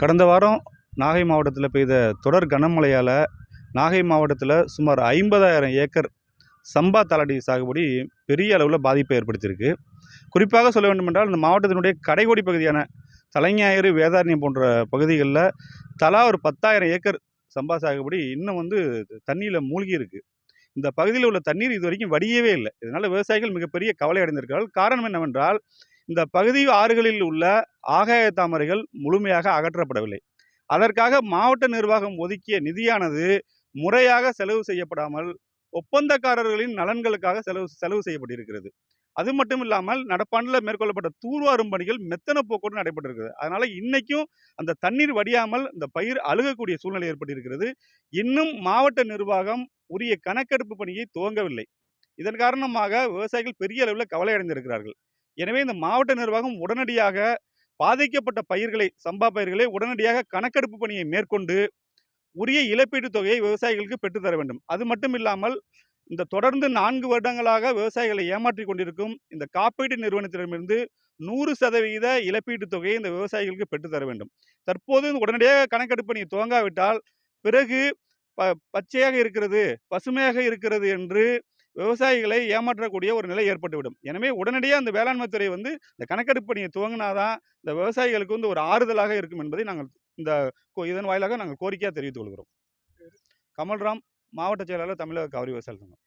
கடந்த வாரம் நாகை மாவட்டத்தில் பெய்த தொடர் கனமழையால் நாகை மாவட்டத்தில் சுமார் ஐம்பதாயிரம் ஏக்கர் சம்பா தலாடி சாகுபடி பெரிய அளவில் பாதிப்பை ஏற்படுத்தியிருக்கு. குறிப்பாக சொல்ல வேண்டுமென்றால் இந்த மாவட்டத்தினுடைய கடைக்கோடி பகுதியான தலைஞாயிறு வேதாரண்யம் போன்ற பகுதிகளில் தலா ஒரு பத்தாயிரம் ஏக்கர் சம்பா சாகுபடி இன்னும் வந்து தண்ணியில் மூழ்கி இருக்குது இந்த பகுதியில் உள்ள தண்ணீர் இது வரைக்கும் வடியவே இல்லை. இதனால் விவசாயிகள் மிகப்பெரிய கவலை அடைந்திருக்கிறார்கள். காரணம் என்னவென்றால் இந்த பகுதி ஆறுகளில் உள்ள ஆகாய தாமரைகள் முழுமையாக அகற்றப்படவில்லை. அதற்காக மாவட்ட நிர்வாகம் ஒதுக்கிய நிதியானது முறையாக செலவு செய்யப்படாமல் ஒப்பந்தக்காரர்களின் நலன்களுக்காக செலவு செலவு செய்யப்பட்டிருக்கிறது. அது மட்டும் இல்லாமல் நடப்பாண்டில் மேற்கொள்ளப்பட்ட தூர்வாரும் பணிகள் மெத்தன போக்கோடு நடைபெற்றிருக்கிறது. அதனால இன்னைக்கும் அந்த தண்ணீர் வடியாமல் இந்த பயிர் அழுகக்கூடிய சூழ்நிலை ஏற்பட்டிருக்கிறது. இன்னும் மாவட்ட நிர்வாகம் உரிய கணக்கெடுப்பு பணியை துவங்கவில்லை. இதன் காரணமாக விவசாயிகள் பெரிய அளவில் கவலை அடைந்திருக்கிறார்கள். எனவே இந்த மாவட்ட நிர்வாகம் உடனடியாக பாதிக்கப்பட்ட பயிர்களை சம்பா பயிர்களை உடனடியாக கணக்கெடுப்பு பணியை மேற்கொண்டு உரிய இழப்பீட்டுத் தொகையை விவசாயிகளுக்கு பெற்றுத்தர வேண்டும். அது மட்டும் இல்லாமல் இந்த தொடர்ந்து நான்கு வருடங்களாக விவசாயிகளை ஏமாற்றி கொண்டிருக்கும் இந்த காப்பீட்டு நிறுவனத்திடமிருந்து நூறு சதவீத இழப்பீட்டுத் தொகையை இந்த விவசாயிகளுக்கு பெற்றுத்தர வேண்டும். தற்போது இந்த உடனடியாக கணக்கெடுப்பு பணியை துவங்காவிட்டால் பிறகு ப பச்சையாக இருக்கிறது பசுமையாக இருக்கிறது என்று விவசாயிகளை ஏமாற்றக்கூடிய ஒரு நிலை ஏற்பட்டுவிடும். எனவே உடனடியாக அந்த வேளாண்மை துறை வந்து இந்த கணக்கெடுப்பு பணியை துவங்கினாதான் இந்த விவசாயிகளுக்கு வந்து ஒரு ஆறுதலாக இருக்கும் என்பதை நாங்கள் இந்த இதன் வாயிலாக நாங்கள் கோரிக்கையாக தெரிவித்துக் கொள்கிறோம். கமல்ராம் மாவட்ட செயலாளர் தமிழக கவரி விவசாய சங்கம்.